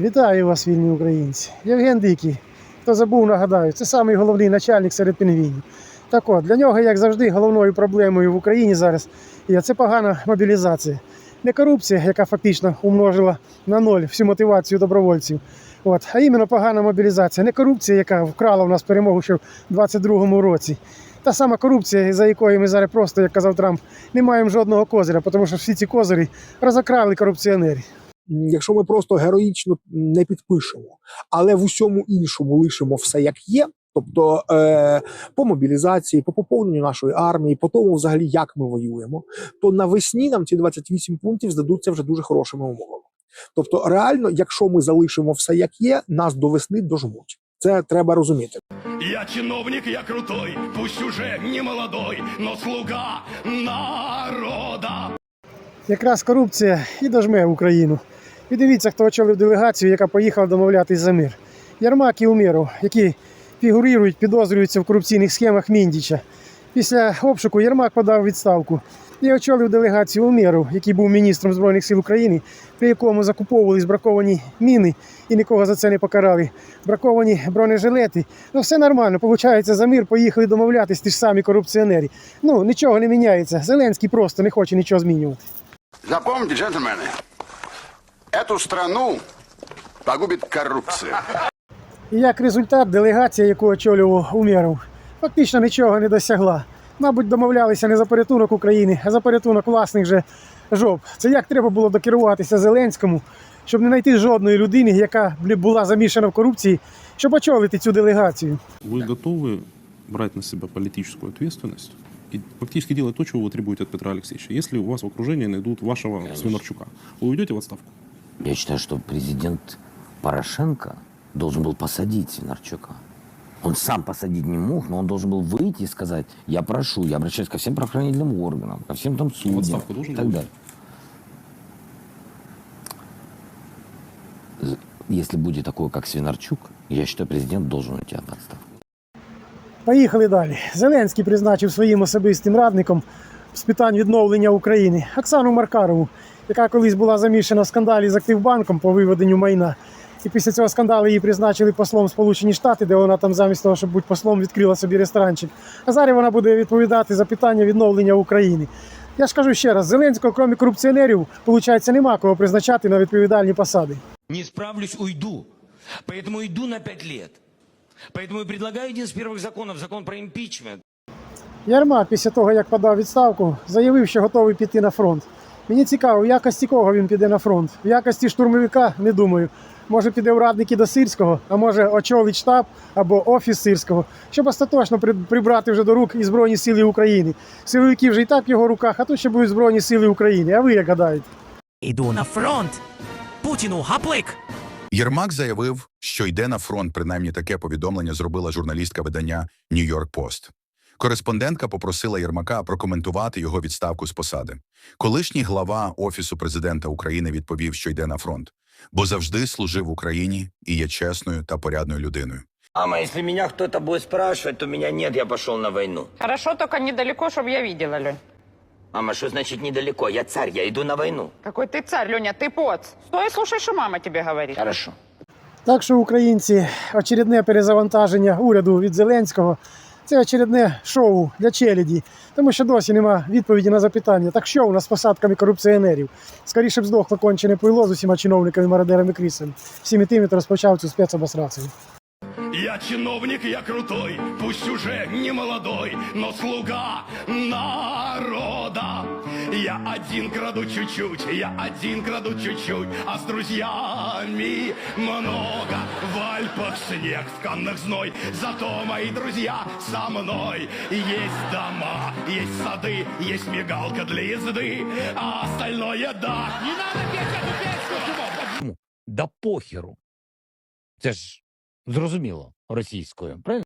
Вітаю вас, вільні українці. Євген Дикий. Хто забув, нагадаю, це самий головний начальник серед пінгвінів. Так от, для нього, як завжди, головною проблемою в Україні зараз є це погана мобілізація. Не корупція, яка фактично умножила на ноль всю мотивацію добровольців. От, а іменно погана мобілізація. Не корупція, яка вкрала в нас перемогу ще в 22-му році. Та сама корупція, за якою ми зараз просто, як казав Трамп, не маємо жодного козиря, тому що всі ці козирі розокрали корупціонерів. Якщо ми просто героїчно не підпишемо, але в усьому іншому лишимо все як є. Тобто е, по мобілізації, по поповненню нашої армії, по тому, взагалі, як ми воюємо, то навесні нам ці 28 пунктів здадуться вже дуже хорошими умовами. Тобто, реально, якщо ми залишимо все як є, нас до весни дожмуть. Це треба розуміти. Я чиновник, я крутой, пусть уже не молодой, но слуга народа. Якраз корупція і дожме Україну. І дивіться, хто очолив делегацію, яка поїхала домовлятись за мир. Ярмак і Умєров, які фігурують, підозрюються в корупційних схемах Міндіча. Після обшуку Єрмак подав відставку і очолив делегацію Умєров, який був міністром Збройних сил України, при якому закуповували збраковані міни і нікого за це не покарали. Браковані бронежилети. Ну все нормально. Получається, за мир поїхали домовлятись ті ж самі корупціонери. Ну нічого не міняється. Зеленський просто не хоче нічого змінювати. Запомните, джентльмены, эту страну погубит коррупция. І як результат, делегація, яку очолював Умєров, фактично нічого не досягла. Мабуть, домовлялися не за порятунок України, а за порятунок власних же жоп. Це як треба було докеруватися Зеленському, щоб не знайти жодної людини, яка б була замішана в корупції, щоб очолити цю делегацію. Вы готовы брать на себя политическую ответственность и фактически делать то, чего вы требуете от Петра Алексеевича? Если у вас в окружении найдут вашего Свинарчука, вы уйдете в отставку? Я считаю, что президент Порошенко должен был посадить Свинарчука. Он сам посадить не мог, но он должен был выйти и сказать, я прошу, я обращаюсь ко всем правоохранительным органам, ко всем там судьям отставку должен и так был далее. З- Если будет такое, как Свинарчук, я считаю, президент должен уйти в отставку. Поїхали далі. Зеленський призначив своїм особистим радником з питань відновлення України Оксану Маркарову, яка колись була замішана в скандалі з Активбанком по виведенню майна. І після цього скандалу її призначили послом в Сполучені Штати, де вона там замість того, щоб бути послом, відкрила собі ресторанчик. А зараз вона буде відповідати за питання відновлення України. Я ж кажу ще раз: Зеленського, крім корупціонерів, виходить, нема кого призначати на відповідальні посади. Не справлюсь, уйду. Поэтому иду на пять лет. Поэтому и предлагаю один из первых законов, закон про импичмент. Ярмак після того, як подав відставку, заявив, що готовий піти на фронт. Мені цікаво, в якості кого він піде на фронт. В якості штурмовика не думаю. Може піде в радники до Сирського, а може очолить штаб або офіс Сирського, щоб остаточно при- прибрати вже до рук і Збройні Сили України. Силовики вже і так в його руках, а тут ще будуть Збройні Сили України. А ви як гадаєте? Іду на фронт. Путіну гаплик. Єрмак заявив, що йде на фронт. Принаймні таке повідомлення зробила журналістка видання New York Post. Кореспондентка попросила Єрмака прокоментувати його відставку з посади. Колишній глава Офісу президента України відповів, що йде на фронт, бо завжди служив в Україні і є чесною та порядною людиною. Мама, если меня кто-то будет спрашивать, то меня нет, я пошел на войну. Хорошо, только недалеко, чтобы я видела, Лень. Мама, что значит недалеко? Я царь, я иду на войну. Какой ты царь, Леня, ты поц. Стой и слушай, что мама тебе говорит. Хорошо. Так що, українці, очередне перезавантаження уряду від Зеленського це очередне шоу для челяді, тому що досі нема відповіді на запитання. Так що у нас з посадками корупціонерів? Скоріше б здохло кончене пило з усіма чиновниками, мародерами крісами. Всіми тими, хто розпочав цю спецобосрацію. Я чиновник, я крутой, пусть уже не молодой, но слуга народа. Я один краду чуть-чуть, я один краду чуть-чуть, а с друзьями много. В Альпах снег, в Каннах зной, зато мои друзья со мной. Есть дома, есть сады, есть мигалка для езды, а остальное да. Не надо петь эту песню! Да похеру. Це ж зрозуміло російською, правильно?